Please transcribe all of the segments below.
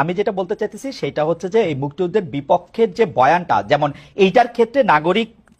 আমি যেটা বলতে চাইতেছি, সেটা হচ্ছে যে এই মুক্তিযুদ্ধের বিপক্ষের যে বয়ানটা, যেমন এইটার ক্ষেত্রে নাগরিক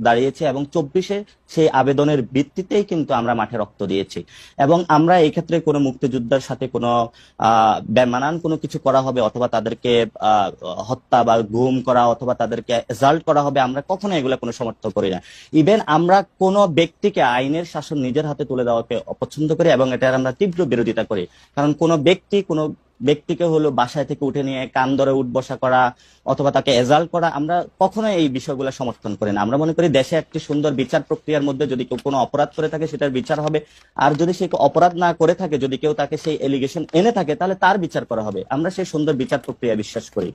দাঁড়িয়েছি এবং চব্বিশে সেই আবেদনের ভিত্তিতেই কিন্তু আমরা মাঠে রক্ত দিয়েছি। এবং আমরা এই ক্ষেত্রে কোনো মুক্তিযোদ্ধার সাথে কোনো বেমানান কোনো কিছু করা হবে অথবা তাদেরকে হত্যা বা গুম করা অথবা তাদেরকে এজাল্ট করা হবে আমরা কখনো এগুলো কোনো সমর্থন করি না। ইভেন আমরা কোনো ব্যক্তিকে আইনের শাসন নিজের হাতে তুলে দেওয়াকে অপছন্দ করি এবং এটার আমরা তীব্র বিরোধিতা করি। কারণ কোনো ব্যক্তি কোনো ব্যক্তিকে হলো বাসায় থেকে উঠে নিয়ে কান ধরে উঠ বসা করা অথবা তাকে এজাল্ট করা, আমরা কখনো এই বিষয়গুলো সমর্থন করি না। আমরা মনে করি দেশে একটি সুন্দর বিচার প্রক্রিয়ার মধ্যে যদি কেউ কোনো অপরাধ করে থাকে সেটার বিচার হবে। আর যদি সে অপরাধ না করে থাকে, যদি কেউ তাকে সেই এলিগেশন এনে থাকে, তাহলে তার বিচার করা হবে। আমরা সেই সুন্দর বিচার প্রক্রিয়া বিশ্বাস করি।